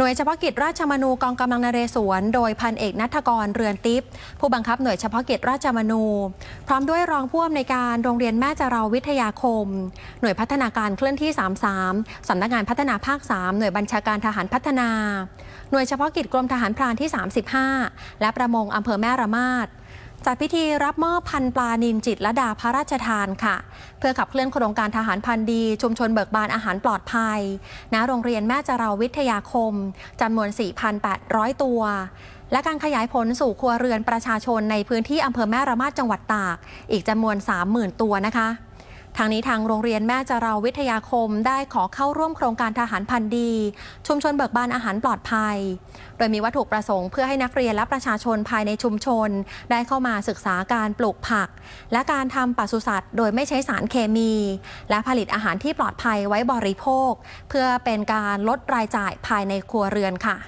หน่วยเฉพาะกิจราชมนูกองกำลังนเรศวร โดยพันเอกนัทกรเรือนติปผู้บังคับหน่วยเฉพาะกิจราชมนู พร้อมด้วยรองผู้อำนวยการโรงเรียนแม่จาราวิทยาคม หน่วยพัฒนาการเคลื่อนที่ 33 สำนักงานพัฒนาภาค 3 หน่วยบัญชาการทหารพัฒนา หน่วยเฉพาะกิจกรมทหารพรานที่ 35 และประมงอำเภอแม่ระมาด จัดพิธีรับมอบพันปลานินจิตรลดาพระราชทานค่ะ เพื่อขับเคลื่อนโครงการทหารพันดี ชุมชนเบิกบานอาหารปลอดภัยณโรงเรียนแม่จาราวิทยาคมจำนวน 4,800 ตัว และการขยายผลสู่ครัวเรือนประชาชนในพื้นที่อำเภอแม่ระมาดจังหวัดตาก อีกจำนวน 30,000 ตัวนะคะ ทางนี้ทางโรงเรียนแม่จาราวิทยาคมได้ขอเข้าร่วมโครงการทหารพันธุ์ดี ชุมชนเบิกบานอาหารปลอดภัย โดยมีวัตถุประสงค์เพื่อให้นักเรียนและประชาชนภายในชุมชน ได้เข้ามาศึกษาการปลูกผัก และการทำปศุสัตว์โดยไม่ใช้สารเคมี และผลิตอาหารที่ปลอดภัยไว้บริโภค เพื่อเป็นการลดรายจ่ายภายในครัวเรือนค่ะ